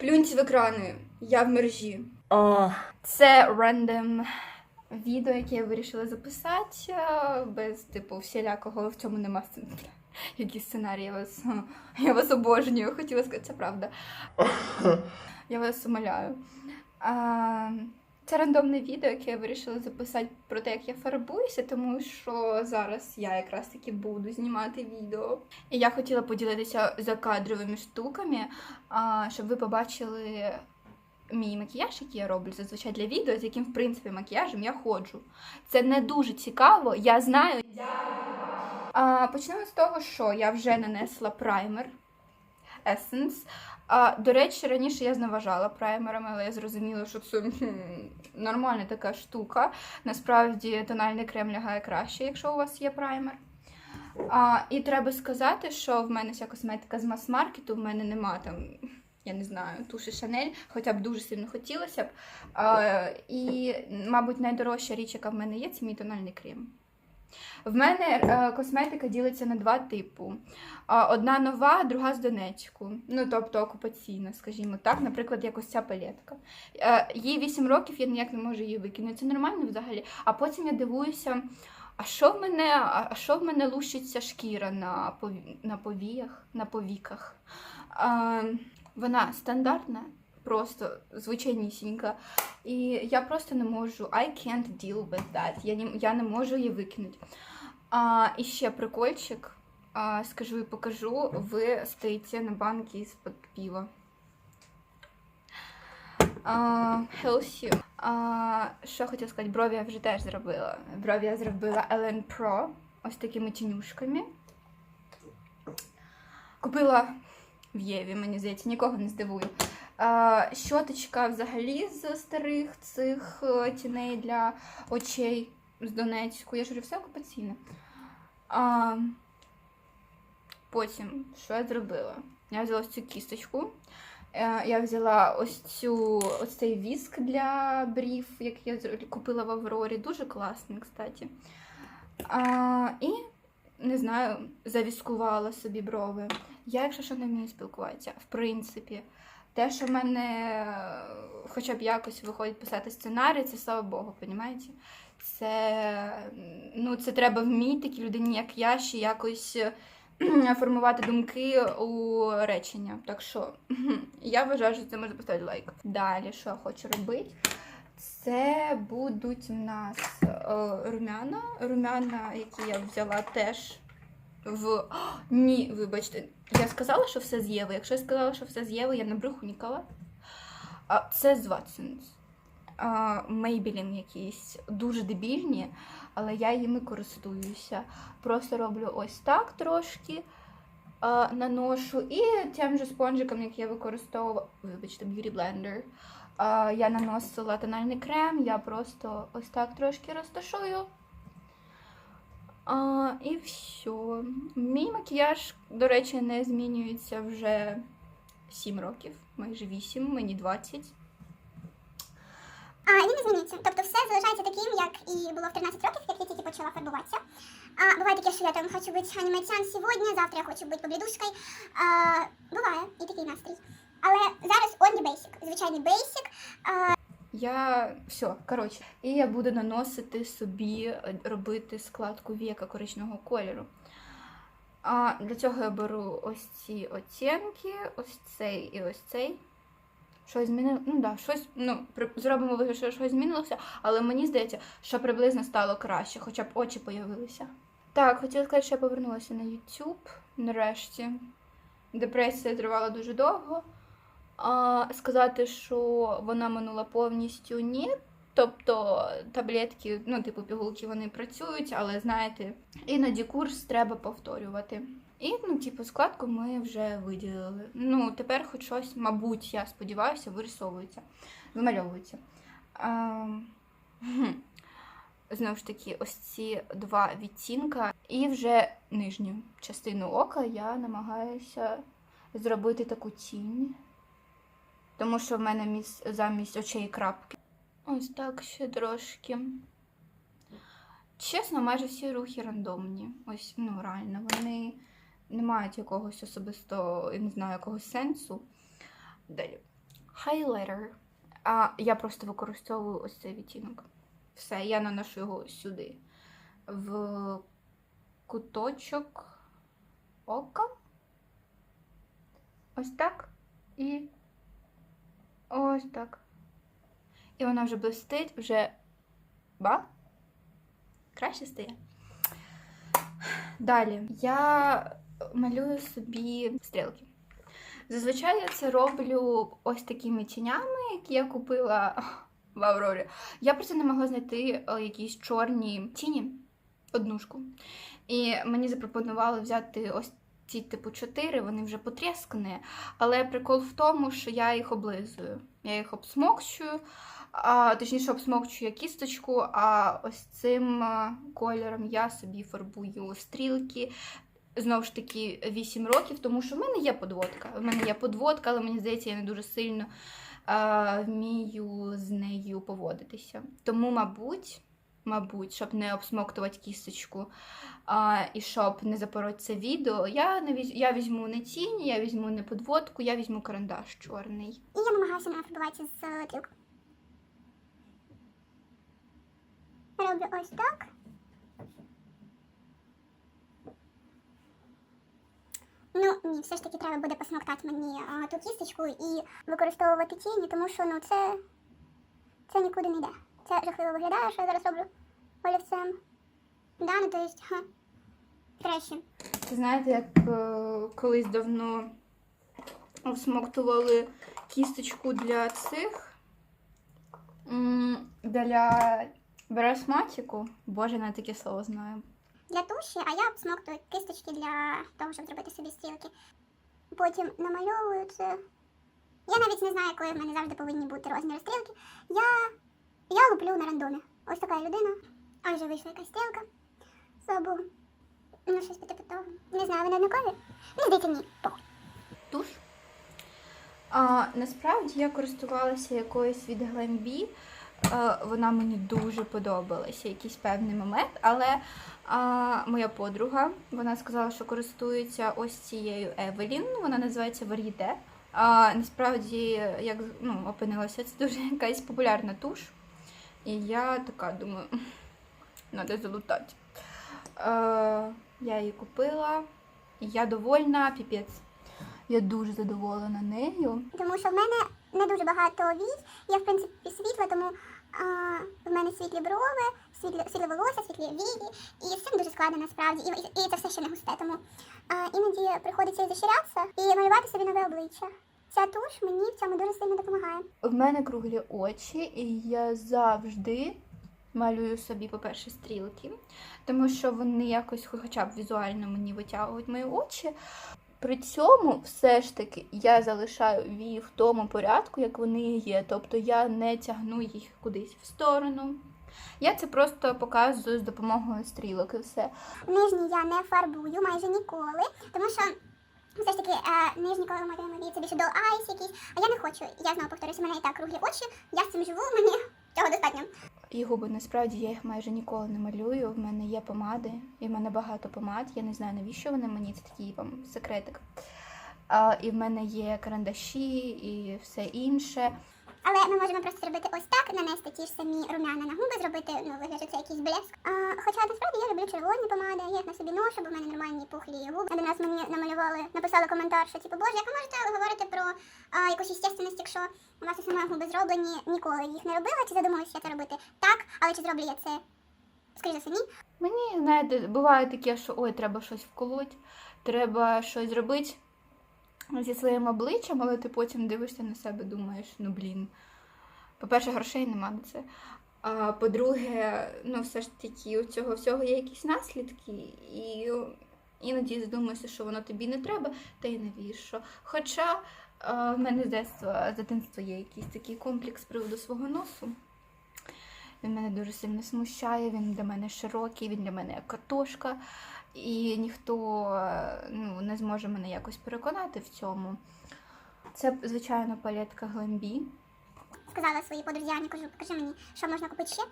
Плюньте в екрани, я в мережі. Це рандом відео, яке я вирішила записати е, без типу всілякого в цьому нема Які сценарії я вас, я вас обожнюю, хотіла сказати, це правда. Я вас умоляю. А, це рандомне відео, яке я вирішила записати про те, як я фарбуюся, тому що зараз я якраз таки буду знімати відео. І я хотіла поділитися закадровими штуками, щоб ви побачили мій макіяж, який я роблю зазвичай для відео, з яким, в принципі, макіяжем я ходжу. Це не дуже цікаво, я знаю. Почнемо з того, що я вже нанесла праймер Essence. А, до речі, раніше я зневажала праймерами, але я зрозуміла, що це нормальна така штука. Насправді тональний крем лягає краще, якщо у вас є праймер. А, і треба сказати, що в мене вся косметика з мас-маркету, в мене нема там, я не знаю, туші Шанель, хоча б дуже сильно хотілося б. А, і, мабуть, найдорожча річ, яка в мене є, це мій тональний крем. В мене е, косметика ділиться на два типу. Одна нова, друга з Донецьку. Ну, тобто окупаційна, скажімо так, наприклад, як ось ця палетка. Е, Їй 8 років, я ніяк не можу її викинути. Це нормально взагалі. А потім я дивуюся, а що в мене, а що в мене лущиться шкіра на, пові, на повіях, на повіках? А, вона стандартна, просто звичайнісінька. І я просто не можу. I can't deal with that. Я не, я не можу її викинути. А, і ще прикольчик. А, скажу і покажу. Ви стоїте на банці з-під пива. А, Healthy. А, що хотіла сказати, брові я вже теж зробила. Брові я зробила Ellen Pro. Ось такими тінюшками. Купила в Єві, мені здається, нікого не здивую. Щоточка взагалі з старих цих е, тіней для очей з Донецьку. Я ж говорю, все окупаційне. А, потім, що я зробила? Я взяла ось цю кісточку. Е, Я взяла ось цю ось цей віск для брів, який я купила в Аврорі. Дуже класний, кстати. А, і не знаю, завіскувала собі брови. Я, якщо що, не вмію спілкуватися, в принципі. Те, що в мене е, хоча б якось виходить писати сценарій, це слава Богу, понімаєте? Це, ну, це треба вміти такій людині, як я, ще якось е, формувати думки у речення. Так що я вважаю, що це можна поставити лайк. Далі, що я хочу робити? Це будуть у нас е, румяна. Румяна, які я взяла теж в. О, ні, вибачте. Я сказала, що все з Єви. Якщо я сказала, що все з Єви, я на бреху нікала. А це з. А, Maybelline якісь дуже дебільні, але я їми користуюся. Просто роблю ось так трошки а, наношу. І тим же спонжиком, який я використовувала, вибачте, Beauty Blender. А, я наносила тональний крем, я просто ось так трошки розташую. А, і все. Мій макіяж, до речі, не змінюється вже 7 років, майже 8, мені 20. А, він не змінюється. Тобто все залишається таким, як і було в 13 років, як я тільки почала фарбуватися. А, буває таке, що я там хочу бути анімаціон сьогодні, завтра я хочу бути поблідушкою. А, буває і такий настрій. Але зараз only basic, звичайний basic. Я все, коротше, і я буду наносити собі, е, робити складку віка коричневого кольору. А для цього я беру ось ці оттінки, ось цей і ось цей. Щось змінилося. Ну да, щось, ну, зробимо вигляд, що щось змінилося, але мені здається, що приблизно стало краще, хоча б очі появилися. Так, хотіла сказати, що я повернулася на YouTube нарешті. Депресія тривала дуже довго. А, сказати, що вона минула повністю ні. Тобто таблетки, ну, типу пігулки, вони працюють, але знаєте, іноді курс треба повторювати. І, ну, типу, складку ми вже виділили. Ну, тепер хоч щось, мабуть, я сподіваюся, вирисовується, вимальовується. А. Знову ж таки, ось ці два відтінка. І вже нижню частину ока я намагаюся зробити таку тінь. Тому що в мене міс... замість очей крапки. Ось так ще трошки. Чесно, майже всі рухи рандомні. Ось, ну, реально, вони не мають якогось особистого, я не знаю, якогось сенсу. Далі. хайлайтер. А я просто використовую ось цей відтінок. Все, я наношу його сюди. В куточок ока. Ось так. І ось так. І вона вже блистить, вже ба. Краще стає. Далі я малюю собі стрілки. Зазвичай я це роблю ось такими тінями, які я купила в Аврорі. Я просто не могла знайти е, якісь чорні тіні, однушку. І мені запропонували взяти ось ці типу 4, вони вже потріскані. Але прикол в тому, що я їх облизую. Я їх обсмокчую, а, точніше, обсмокчую кісточку, а ось цим е, кольором я собі фарбую стрілки. Знову ж таки, 8 років, тому що в мене є подводка. В мене є подводка, але мені здається, я не дуже сильно е, вмію з нею поводитися. Тому, мабуть, мабуть, щоб не обсмоктувати кісточку а, і щоб не запороти це відео, я, не візь, я візьму не тінь, я візьму не подводку, я візьму карандаш чорний. І я намагаюся не нафарбуватися з е, трюк. Роблю ось так. Ну, ні, все ж таки треба буде посмоктати мені а, ту кісточку і використовувати тіні, тому що ну це, це нікуди не йде. Це жахливо виглядає, що я зараз роблю олівцем. Да, ну то есть, ха, краще. Знаєте, як е, колись давно всмоктували кісточку для цих м, для бересматику. Боже, навіть таке слово знаю. для туші, а я обсмоктую кисточки для того, щоб зробити собі стрілки. Потім намальовую це. Я навіть не знаю, якої в мене завжди повинні бути розміри стрілки. Я, я луплю на рандомі. Ось така людина. Вже вийшла якась стрілка. Слава Богу. Ну, щось типу того. Не знаю, вони однакові? Ну, здається, ні. Похуй. туш. А, насправді я користувалася якоюсь від. Е, Вона мені дуже подобалася якийсь певний момент, але а, моя подруга вона сказала, що користується ось цією Евелін. Вона називається Varieté. А насправді, як ну, опинилося, це дуже якась популярна туш. І я така думаю, треба залутати. Е, я її купила, і я довольна, піпець. Я дуже задоволена нею. Тому що в мене не дуже багато вій. Я, в принципі, світла, тому а, в мене світлі брови, світлі, світле волосся, світлі вії. І цим дуже складно насправді. І, і це все ще не густе. Тому а, іноді приходиться і защирятися і малювати собі нове обличчя. Ця туш мені в цьому дуже сильно допомагає. В мене круглі очі, і я завжди малюю собі, по-перше, стрілки, тому що вони якось хоча б візуально мені витягують мої очі. При цьому все ж таки я залишаю вії в тому порядку, як вони є. Тобто я не тягну їх кудись в сторону. Я це просто показую з допомогою стрілок і все. Нижні я не фарбую майже ніколи, тому що все ж таки е, нижні коли малюємо вії, це більше до айс якісь. А я не хочу. Я знову повторюся, у мене і так круглі очі. Я з цим живу, мені цього достатньо. І губи насправді я їх майже ніколи не малюю. В мене є помади, і в мене багато помад. Я не знаю, навіщо вони мені, це такий вам секретик. А, і в мене є карандаші і все інше. Але ми можемо просто зробити ось так, нанести ті ж самі румяна на губи, зробити, ну, вигляд, це якийсь блеск. А, хоча насправді я люблю червоні помади, я їх на собі ношу, бо в мене нормальні пухлі губи. Один раз мені намалювали, написали коментар, що типу, боже, як ви можете говорити про а, якусь естественність, якщо у вас мої губи зроблені, ніколи їх не робила, чи задумалася це робити так, але чи зроблю я це, скоріше за ні. Мені, знаєте, буває таке, що ой, треба щось вколоть, треба щось зробити зі своїм обличчям, але ти потім дивишся на себе, думаєш, ну блін. По-перше, грошей нема на це. А по-друге, ну все ж таки у цього всього є якісь наслідки, і іноді задумуєшся, що воно тобі не треба, та й навіщо. Хоча е, в мене з дитинства, з дитинства є якийсь такий комплекс з приводу свого носу. Він мене дуже сильно смущає, він для мене широкий, він для мене як картошка, і ніхто е, ну, не зможе мене якось переконати в цьому. Це, звичайно, палетка Glambi. Сказала своїй подрузі Ані, кажу, покажи мені, що можна купити ще.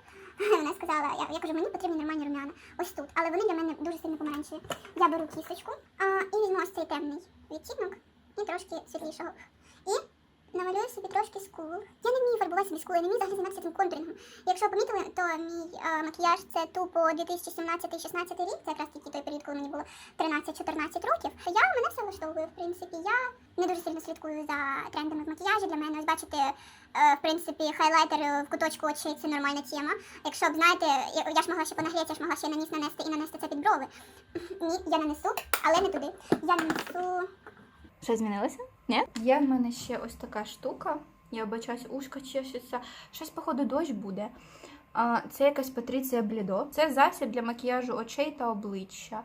Вона сказала, я, я кажу, мені потрібні нормальні румяна. Ось тут. Але вони для мене дуже сильно помаранчеві. Я беру кісточку а, і візьму ось цей темний відтінок і трошки світлішого. І намалюю собі трошки скул. Я не вмію фарбувати собі скул, я не вмію взагалі займатися цим контурингом. Якщо помітили, то мій е, макіяж це тупо 2017-16 рік, це якраз такий той період, коли мені було 13-14 років. Я мене все влаштовує, в принципі. Я не дуже сильно слідкую за трендами в макіяжі. Для мене ось бачите, е, в принципі, хайлайтер в куточку очей це нормальна тема. Якщо б знаєте, я, ж могла ще понагріти, я ж могла ще наніс нанести і нанести це під брови. Ні, я нанесу, але не туди. Я нанесу Щось змінилося? Ні? Є в мене ще ось така штука. Я бачусь, ушко чешеться. Щось, походу, дощ буде. Це якась Патріція Блідо. Це засіб для макіяжу очей та обличчя.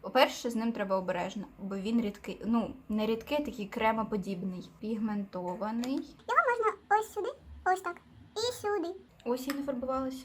По-перше, з ним треба обережно, бо він рідкий. Ну, не рідкий, такий кремоподібний, пігментований. Його можна ось сюди, ось так. І сюди. Ось я не фарбувалася.